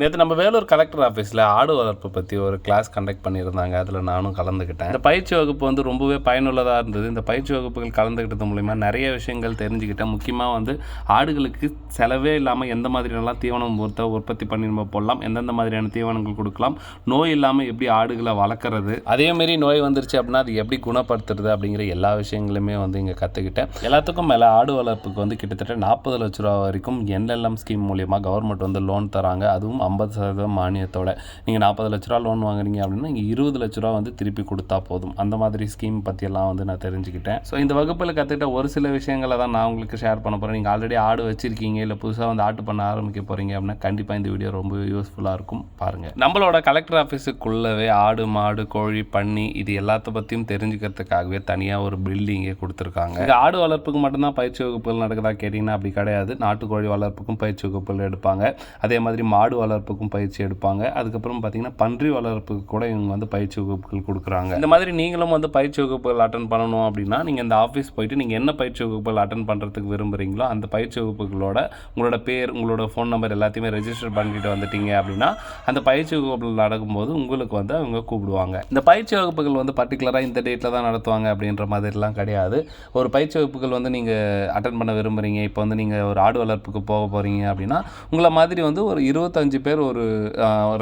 நேற்று நம்ம வேலூர் கலெக்டர் ஆஃபீஸில் ஆடு வளர்ப்பு பற்றி ஒரு கிளாஸ் கண்டக்ட் பண்ணியிருந்தாங்க. அதில் நானும் கலந்துக்கிட்டேன் இந்த பயிற்சி வகுப்பு வந்து ரொம்பவே பயனுள்ளதாக இருந்தது. இந்த பயிற்சி வகுப்புகள் கலந்துக்கிட்டது மூலிமா நிறைய விஷயங்கள் தெரிஞ்சுக்கிட்டேன். முக்கியமாக வந்து ஆடுகளுக்கு செலவே இல்லாமல் எந்த மாதிரியெல்லாம் தீவனம் பொறுத்த உற்பத்தி பண்ணி நம்ம போடலாம் எந்தெந்த மாதிரியான தீவனங்கள் கொடுக்கலாம் நோய் இல்லாமல் எப்படி ஆடுகளை வளர்க்குறது அதேமாரி நோய் வந்துருச்சு அப்படின்னா அது எப்படி குணப்படுத்துறது அப்படிங்கிற எல்லா விஷயங்களுமே வந்து இங்கே கற்றுக்கிட்டேன் எல்லாத்துக்கும் மேலே ஆடு வளர்ப்புக்கு வந்து கிட்டத்தட்ட நாற்பது லட்ச ரூபா வரைக்கும் என்எல்எம் ஸ்கீம் மூலியமாக கவர்மெண்ட் வந்து லோன் தராங்க. அதுவும் ஐம்பது சதவீதம் மானியத்தோட. நீங்கள் நாற்பது லட்ச ரூபா லோன் வாங்குறீங்க அப்படின்னா இங்கே இருபது லட்ச ரூபா வந்து திருப்பி கொடுத்தா போதும். அந்த மாதிரி ஸ்கீம் பற்றியெல்லாம் வந்து நான் தெரிஞ்சுக்கிட்டேன். ஸோ இந்த வகுப்பில் கற்றுக்கிட்ட ஒரு சில விஷயங்களை தான் நான் உங்களுக்கு ஷேர் பண்ண போகிறேன் நீங்கள் ஆல்ரெடி ஆடு வச்சிருக்கீங்க இல்லை புதுசாக வந்து ஆட்டு பண்ண ஆரம்பிக்க போகிறீங்க அப்படின்னா கண்டிப்பாக இந்த வீடியோ ரொம்ப யூஸ்ஃபுல்லாக இருக்கும். பாருங்கள் நம்மளோட கலெக்டர் ஆஃபீஸுக்குள்ளவே ஆடு மாடு கோழி பன்னி இது எல்லாத்த பற்றியும் தெரிஞ்சுக்கிறதுக்காகவே தனியாக ஒரு பில்டிங்கே கொடுத்துருக்காங்க. ஆடு வளர்ப்புக்கு மட்டும்தான் பயிற்சி வகுப்புகள் நடக்குதா கேட்டிங்கன்னா அப்படி கிடையாது. நாட்டுக்கோழி வளர்ப்புக்கும் பயிற்சி வகுப்புகள் எடுப்பாங்க. அதே மாதிரி மாடு வளர்ப்புக்கும் பயிற்சி எடுப்பாங்க. அதுக்கப்புறம் பார்த்தீங்கன்னா பன்றி வளர்ப்புக்கு கூட இவங்க வந்து பயிற்சி வகுப்புகள் கொடுக்குறாங்க. இந்த மாதிரி நீங்களும் வந்து பயிற்சி வகுப்புகள் அட்டன் பண்ணணும் அப்படின்னா நீங்கள் இந்த ஆஃபீஸ் போயிட்டு நீங்கள் என்ன பயிற்சி வகுப்புகள் அட்டன் பண்ணுறதுக்கு விரும்புகிறீங்களோ அந்த பயிற்சி வகுப்புகளோட உங்களோட பேர் உங்களோட ஃபோன் நம்பர் எல்லாத்தையுமே ரெஜிஸ்டர் பண்ணிட்டு வந்துட்டீங்க அப்படின்னா அந்த பயிற்சி வகுப்புகள் நடக்கும்போது உங்களுக்கு வந்து அவங்க கூப்பிடுவாங்க. இந்த பயிற்சி வகுப்புகள் வந்து பர்டிகுலராக இந்த டேட்டில் தான் நடத்துவாங்க அப்படின்ற மாதிரிலாம் கிடையாது. ஒரு பயிற்சி வகுப்புகள் வந்து நீங்கள் அட்டன் பண்ண விரும்புகிறீங்க இப்போ வந்து நீங்கள் ஒரு ஆடு வளர்ப்புக்கு போக போகிறீங்க அப்படின்னா உங்களை மாதிரி வந்து ஒரு இருபத்தஞ்சு பேர் பேர் ஒரு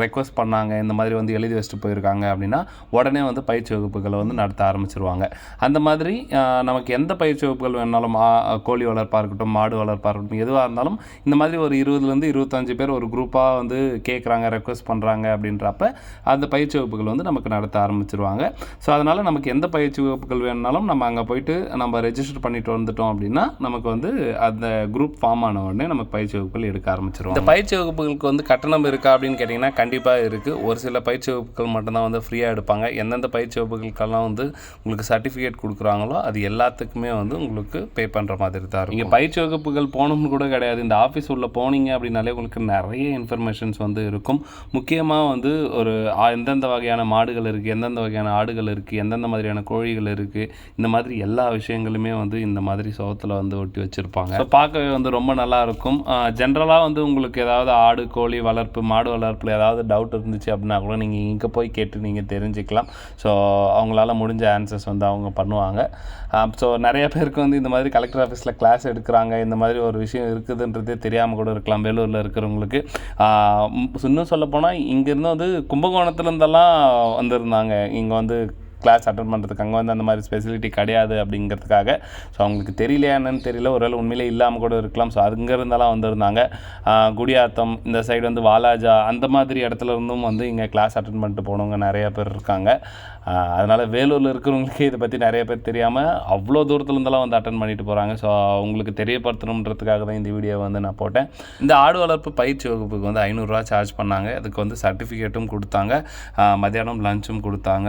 ரெக்வஸ்ட் பண்ணாங்க இந்த மாதிரி வந்து எழுதி வச்சுட்டு போயிருக்காங்க அப்படின்னா உடனே வந்து பயிற்சி வகுப்புகளை வந்து நடத்த ஆரம்பிச்சிருவாங்க. அந்த மாதிரி நமக்கு எந்த பயிற்சி வகுப்புகள் வேணாலும் கோழி வளர்ப்பாக இருக்கட்டும் மாடு வளர்ப்பாக இருக்கட்டும் எதுவாக இருந்தாலும் இந்த மாதிரி ஒரு இருபதுலேருந்து இருபத்தஞ்சு பேர் ஒரு குரூப்பாக வந்து கேட்குறாங்க ரெக்வஸ்ட் பண்ணுறாங்க அப்படின்றப்ப அந்த பயிற்சி வகுப்புகள் வந்து நமக்கு நடத்த ஆரம்பிச்சிருவாங்க. ஸோ அதனால் நமக்கு எந்த பயிற்சி வகுப்புகள் வேணுனாலும் நம்ம அங்கே போயிட்டு நம்ம ரெஜிஸ்டர் பண்ணிட்டு வந்துட்டோம் அப்படின்னா நமக்கு வந்து அந்த குரூப் ஃபார்ம் ஆன உடனே நமக்கு பயிற்சி வகுப்புகள் எடுக்க ஆரம்பிச்சிருவோம் இந்த பயிற்சி வகுப்புகளுக்கு வந்து கட்டணம் இருக்கா அப்படின்னு கேட்டிங்கன்னா கண்டிப்பாக இருக்குது ஒரு சில பயிற்சி வகுப்புகள் மட்டும்தான் வந்து ஃப்ரீயாக எடுப்பாங்க. எந்தெந்த பயிற்சி வகுப்புகளுக்கெல்லாம் வந்து உங்களுக்கு சர்டிஃபிகேட் கொடுக்குறாங்களோ அது எல்லாத்துக்குமே வந்து உங்களுக்கு பே பண்ணுற மாதிரி தான் இருக்கும். நீங்கள் பயிற்சி வகுப்புகள் போகணும்னு கூட கிடையாது. இந்த ஆஃபீஸ் உள்ளே போனீங்க அப்படின்னாலே உங்களுக்கு நிறைய இன்ஃபர்மேஷன்ஸ் வந்து இருக்கும். முக்கியமாக வந்து ஒரு எந்தெந்த வகையான மாடுகள் இருக்குது எந்தெந்த வகையான ஆடுகள் இருக்குது எந்தெந்த மாதிரியான கோழிகள் இருக்குது இந்த மாதிரி எல்லா விஷயங்களுமே வந்து இந்த மாதிரி சோகத்தில் வந்து ஒட்டி வச்சுருப்பாங்க. ஸோ பார்க்கவே வந்து ரொம்ப நல்லா இருக்கும். ஜென்ரலாக வந்து உங்களுக்கு ஏதாவது ஆடு கோழி வளர்ப்பு மாடு வளர்ப்பில் ஏதாவது டவுட் இருந்துச்சு அப்படின்னா கூட நீங்கள் இங்கே போய் கேட்டு நீங்கள் தெரிஞ்சுக்கலாம். ஸோ அவங்களால முடிஞ்ச ஆன்சர்ஸ் வந்து அவங்க பண்ணுவாங்க. ஸோ நிறைய பேருக்கு வந்து இந்த மாதிரி கலெக்டர் ஆஃபீஸில் கிளாஸ் எடுக்கிறாங்க. இந்த மாதிரி ஒரு விஷயம் இருக்குதுன்றதே தெரியாமல் கூட இருக்கலாம் வேலூரில் இருக்கிறவங்களுக்கு. இன்னும் சொல்லப்போனால் இங்கேருந்து வந்து கும்பகோணத்துலேருந்தெல்லாம் வந்திருந்தாங்க. இங்கே வந்து கிளாஸ் அட்டன் பண்ணுறதுக்கு அங்கே வந்து அந்த மாதிரி ஸ்பெசிலிட்டி கிடையாது அப்படிங்கிறதுக்காக. ஸோ அவங்களுக்கு தெரியலையா என்னன்னு தெரியல. ஒருவேளை உண்மையிலே இல்லாமல் கூட இருக்கலாம். ஸோ அங்கே இருந்தெல்லாம் வந்திருந்தாங்க. குடியாத்தம் இந்த சைடு வந்து வாலாஜா அந்த மாதிரி இடத்துல இருந்தும் வந்து இங்கே கிளாஸ் அட்டன் பண்ணிட்டு போனவங்க நிறையா பேர் இருக்காங்க. அதனால் வேலூரில் இருக்கிறவங்களுக்கு இதை பற்றி நிறைய பேர் தெரியாமல் அவ்வளோ தூரத்துலேருந்தெல்லாம் வந்து அட்டன் பண்ணிட்டு போகிறாங்க ஸோ அவங்களுக்கு தெரியப்படுத்தணுன்றதுக்காக தான் இந்த வீடியோ வந்து நான் போட்டேன். இந்த ஆடு வளர்ப்பு பயிற்சி வகுப்புக்கு வந்து ஐநூறுரூவா சார்ஜ் பண்ணாங்க. அதுக்கு வந்து சர்டிஃபிகேட்டும் கொடுத்தாங்க. மதியானம் லஞ்சும் கொடுத்தாங்க.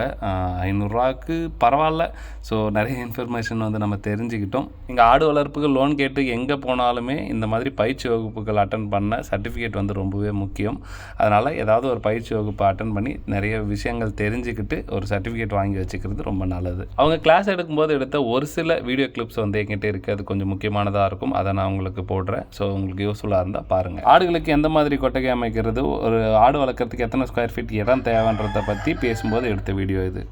ஐநூறுரூவாக்கு பரவாயில்ல. ஸோ நிறைய இன்ஃபர்மேஷன் வந்து நம்ம தெரிஞ்சுக்கிட்டோம். இங்கே ஆடு வளர்ப்புக்கு லோன் கேட்டு எங்கே போனாலுமே இந்த மாதிரி பயிற்சி வகுப்புகள் அட்டன் பண்ண சர்டிஃபிகேட் வந்து ரொம்பவே முக்கியம். அதனால் ஏதாவது ஒரு பயிற்சி வகுப்பு அட்டன் பண்ணி நிறைய விஷயங்கள் தெரிஞ்சுக்கிட்டு ஒரு சர்டிஃபிகேட் சர்டிஃபிகேட் வாங்கி வச்சுக்கிறது ரொம்ப நல்லது. அவங்க கிளாஸ் எடுக்கும்போது எடுத்த ஒரு சில வீடியோ கிளிப்ஸ் வந்து எங்கிட்ட இருக்குது அது கொஞ்சம் முக்கியமானதாக இருக்கும். அதை நான் உங்களுக்கு போடுறேன். ஸோ உங்களுக்கு யூஸ்ஃபுல்லாக இருந்தால் பாருங்கள் ஆடுகளுக்கு எந்த மாதிரி கொட்டகை அமைக்கிறது? ஒரு ஆடு வளர்க்குறதுக்கு எத்தனை ஸ்கொயர் ஃபீட் இடம் தேவைன்றதை பற்றி பேசும்போது எடுத்த வீடியோ இது.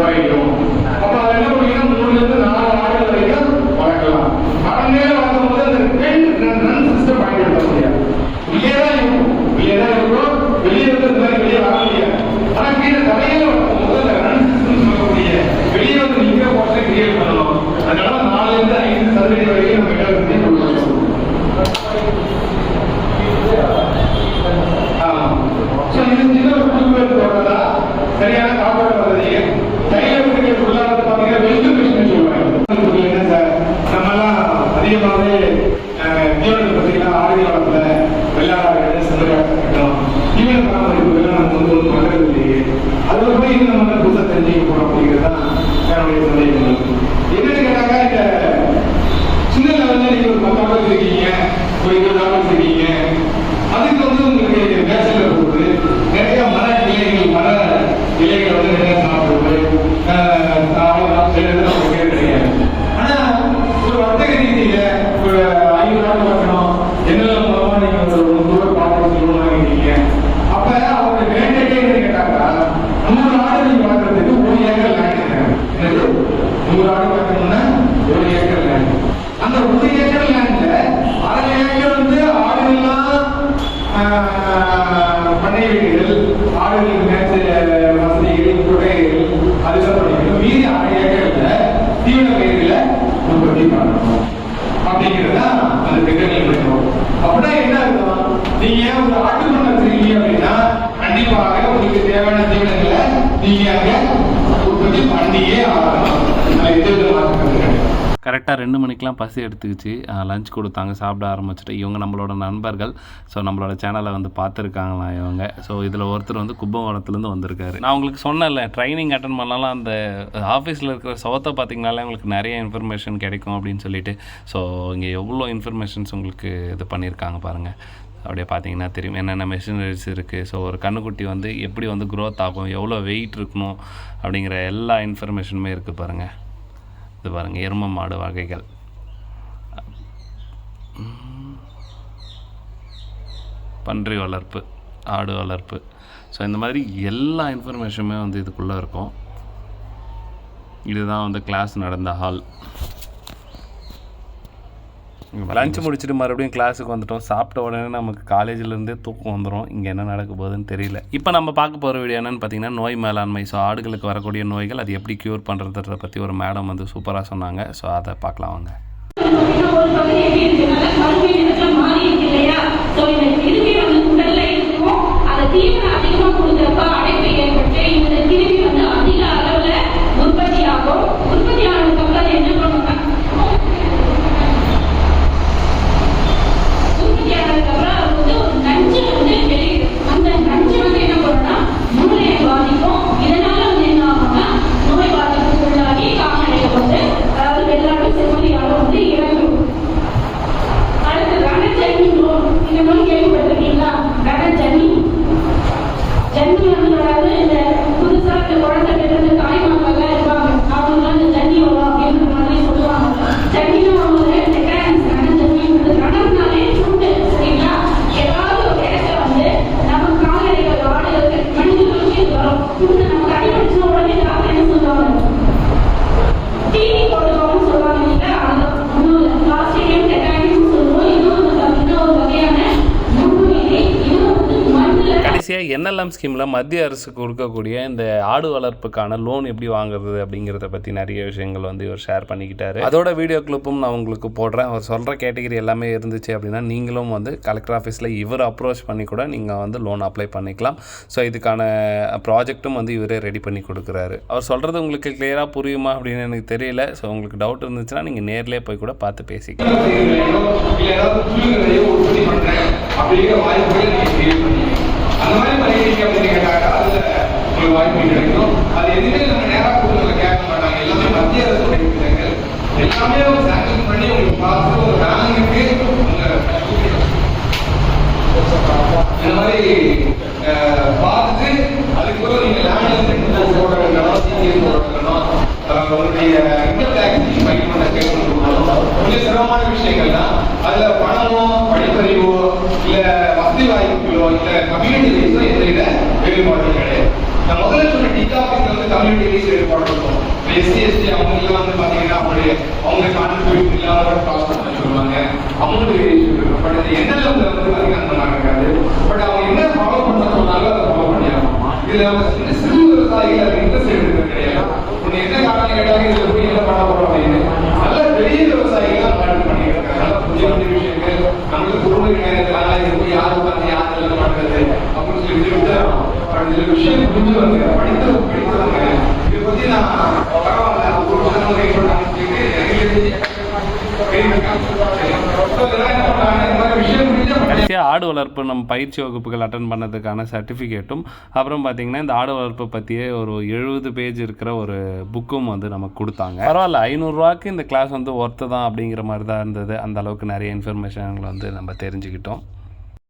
北海道 நீங்க அங்க உற்பத்தி பண்ணியே ஆகணும் அது எந்த வித மாற்றம் கிடையாது கரெக்டாக ரெண்டு மணிக்கெலாம் பசி எடுத்துக்கிச்சு. லஞ்ச் கொடுத்தாங்க சாப்பிட ஆரம்பிச்சிட்டு. இவங்க நம்மளோட நண்பர்கள். ஸோ நம்மளோட சேனலை வந்து பார்த்துருக்காங்களாம் இவங்க? ஸோ இதில் ஒருத்தர் வந்து கும்பகோணத்துலேருந்து வந்திருக்காரு. நான் உங்களுக்கு சொன்னேன்ல ட்ரைனிங் அட்டன் பண்ணாலும் அந்த ஆஃபீஸில் இருக்கிற சவத்தை பார்த்திங்கனாலே உங்களுக்கு நிறைய இன்ஃபர்மேஷன் கிடைக்கும் அப்படின்னு சொல்லிட்டு. ஸோ இங்கே எவ்வளோ இன்ஃபர்மேஷன்ஸ் உங்களுக்கு இது பண்ணியிருக்காங்க பாருங்கள் அப்படியே பார்த்தீங்கன்னா தெரியும். என்னென்ன மெஷினரிஸ் இருக்குது ஸோ ஒரு கண்ணுக்குட்டி வந்து எப்படி வந்து க்ரோத் ஆகும்? எவ்வளோ வெயிட் இருக்கணும்? அப்படிங்கிற எல்லா இன்ஃபர்மேஷனுமே இருக்குது பாருங்கள் இது பாருங்கள் எரும மாடு வகைகள். பன்றி வளர்ப்பு ஆடு வளர்ப்பு. ஸோ இந்த மாதிரி எல்லா இன்ஃபர்மேஷனுமே வந்து இதுக்குள்ளே இருக்கும். இதுதான் வந்து கிளாஸ் நடந்த ஹால் லஞ்ச் முடிச்சுட்டு மறுபடியும் கிளாஸுக்கு வந்துட்டோம். சாப்பிட்ட உடனே நமக்கு காலேஜிலேருந்தே தூக்கம் வந்துடும் இங்கே என்ன நடக்க போகுதுன்னு தெரியல. இப்போ நம்ம பார்க்க போகிற வீடியோ என்னன்னு பார்த்தீங்கன்னா நோய் மேலாண்மை. ஸோ ஆடுகளுக்கு வரக்கூடிய நோய்கள் அது எப்படி க்யூர் பண்ணுறத பற்றி ஒரு மேடம் வந்து சூப்பராக சொன்னாங்க. ஸோ அதை பார்க்கலாம் வாங்க. பகுதி எப்படி இருக்குனால கருமை நிறத்துல மாறி இருக்கு இல்லையா சோ இந்த கிருமி வந்து உடல்ல இருக்கும் அதை தீவனம் அதிகமா கொடுக்கறப்ப அடைப்பு ஏற்பட்டு இந்த கிருமி வந்து அதிக அளவுல உற்பத்தி ஆகும் உற்பத்தி ஆனதுக்கு அப்புறம் அது என்ன பண்ணுவாங்க உற்பத்தி ஆனதுக்கு அப்புறம் அது வந்து ஒரு நஞ்சு வந்து வெளியிடும் அந்த நஞ்சு வந்து என்ன பண்ணும்னா மூளையை பாதிக்கும் இதனால வந்து என்ன ஆகும்னா நோய் பாதிப்புக்கு உள்ளாகி கால்நடைகள் வந்து அதாவது வெள்ளாடு செம்மறியாடு வந்து இறந்துடும் அடுத்து ரணஜன்னி நோய் இந்த நோய் கேள்விப்பட்டிருக்கீங்களா ரணஜன்னி ஜன்னி வந்து அதாவது இந்த புதுசா இந்த குழந்தை பெற்றது தாய்மார்கள்லாம் இருப்பாங்க அவங்களாம் இந்த ஜன்னி வரும் அப்படின்ற மாதிரி சொல்லுவாங்க ஜன்னினா அவங்க டெட்டானஸ் ரணஜன்னின்றது ரணம்னாலே சுண்டு சரிங்களா ஏதாவது ஒரு இடத்துல வந்து நம்ம கால்நடைகள் ஆடுகளுக்கு மனிதர்களுக்கு இது வரும் சுண்டு நமக்கு அடிபடிச்ச உடனே டாக்டர் என்ன சொல்லுவாங்க டிவி போடுவாங்கன்னு சொல்லுவாங்க இல்லைங்களா அதுதான் ஒன்றும் இல்லை கிளாஸ்டிடியம் டெட்டானிஸ் சொல்லுவோம் இன்னும் வந்து பார்த்தீங்கன்னா ஒரு வகையான நுண்ணுயிரி இது வந்து மண்ணில் கடைசியாக என்எல்எம் ஸ்கீமில் மத்திய அரசு கொடுக்கக்கூடிய இந்த ஆடு வளர்ப்புக்கான லோன் எப்படி வாங்குறது அப்படிங்கிறத பற்றி நிறைய விஷயங்கள் வந்து இவர் ஷேர் பண்ணிக்கிட்டாரு. அதோட வீடியோ கிளிப்பும் நான் உங்களுக்கு போடுறேன். அவர் சொல்கிற கேட்டகரி எல்லாமே இருந்துச்சு அப்படின்னா நீங்களும் வந்து கலெக்டர் ஆஃபீஸில் இவர் அப்ரோச் பண்ணி கூட நீங்கள் வந்து லோன் அப்ளை பண்ணிக்கலாம். ஸோ இதுக்கான ப்ராஜெக்ட்டும் வந்து இவரே ரெடி பண்ணி கொடுக்குறாரு. அவர் சொல்கிறது உங்களுக்கு கிளியராக புரியுமா அப்படின்னு எனக்கு தெரியல. ஸோ உங்களுக்கு டவுட் இருந்துச்சுன்னா நீங்கள் நேர்லேயே போய் கூட பார்த்து பேசிக்கலாம். அந்த மாதிரி பண்ணிக்கிறீங்க அப்படின்னு கேட்டாக்கா அதுல உங்களுக்கு வாய்ப்பு கிடைக்கும் அது எதுவுமே நம்ம நேரா கொடுத்து கேட்க மாட்டாங்க எல்லாமே மத்திய அரசுடைய திட்டங்கள் எல்லாமே ஒரு சாங்ஷன் பண்ணி உங்களுக்கு பார்த்து ஒரு பேங்குக்கு உங்க இந்த மாதிரி அஹ், பார்த்துட்டு அதுக்கு பிறகு நீங்க லேண்ட் போட வைக்கணும் சிசிஎஸ் போட வைக்கணும் அஹ் உங்களுடைய இன்கம் டேக்ஸ் ஃபைல் பண்ண கேட்கணும் கொஞ்சம் சிரமமான விஷயங்கள் தான் அதுல பணமோ படிப்பறிவோ இல்ல வசதி கம்யூனிட்டி வைஸோ எந்தவித கிடையாது. நான் முதல்ல சொன்ன வந்து கம்யூனிட்டி வைஸ் வேறுபாடு இருக்கும். எஸ்சி எஸ்டி அவங்க எல்லாம் வந்து பாத்தீங்கன்னா அவங்களுடைய அவங்க கான்ட்ரிபியூட் இல்லாத காஸ்ட் சொல்லுவாங்க. அமௌண்ட் வேரியேஷன் இருக்கும். பட் வந்து பாத்தீங்கன்னா அந்த மாதிரி இருக்காது பட் அவங்க என்ன ஃபாலோ பண்ண சொன்னாலும் அதை ஃபாலோ பண்ணிடலாம் இதுல சிறு விவசாயிகள் இன்ட்ரெஸ்ட் கிடையாது உன்னை என்ன காரணம் கேட்டாங்க இதுல போய் என்ன பண்ண போறோம் அப்படின்னு நல்ல பெரிய விவசாயிகள் தான் மாட்டு பண்ணிட்டு இருக்காங்க நல்ல புதிய புதிய விஷயங்கள் நம்மளுக்கு பொறுமை நேரத்தினால இது போய் யார் உட்காந்து யார் இல்லை பண்றது அப்படின்னு சொல்லி விட்டுறோம் பட் இதுல விஷயம் புரிஞ்சவங்க படித்த படித்தவங்க இதை பத்தி நான் பரவாயில்ல ஒரு வருஷம் சொல்றாங்க கடைசியாக ஆடு வளர்ப்பு நம்ம பயிற்சி வகுப்புகள் அட்டன் பண்ணதுக்கான சர்டிஃபிகேட்டும் அப்புறம் பார்த்தீங்கன்னா இந்த ஆடு வளர்ப்பை பற்றியே ஒரு எழுபது பேஜ் இருக்கிற ஒரு புக்கும் வந்து நமக்கு கொடுத்தாங்க. பரவாயில்ல ஐநூறுரூவாக்கு இந்த கிளாஸ் வந்து ஒர்த்து தான் அப்படிங்கிற மாதிரி தான் இருந்தது. அந்த அளவுக்கு நிறைய இன்ஃபர்மேஷன்களை வந்து நம்ம தெரிஞ்சுக்கிட்டோம்.